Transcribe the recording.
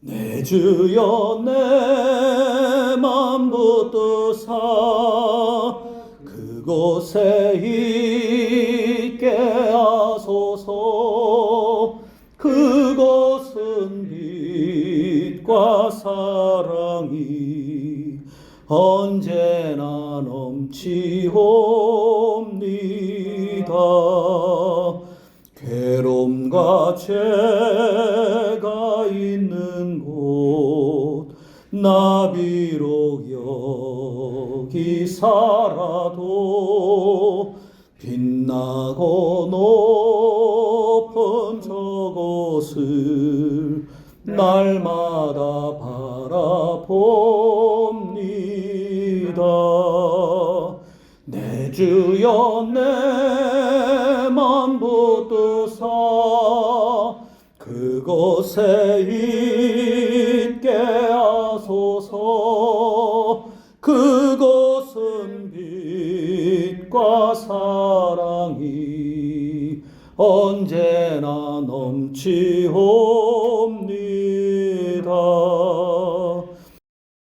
내 주여 내맘 붙드사. 그곳에 있게 하소서. 그곳은 빛과 사랑이 언제나 넘치옵니다. 괴로움과 죄 나비로 여기 살아도 빛나고 높은 저곳을 날마다 바라봅니다. 내 주여 내맘 붙드사 그곳에 그곳은 빛과 사랑이 언제나 넘치옵니다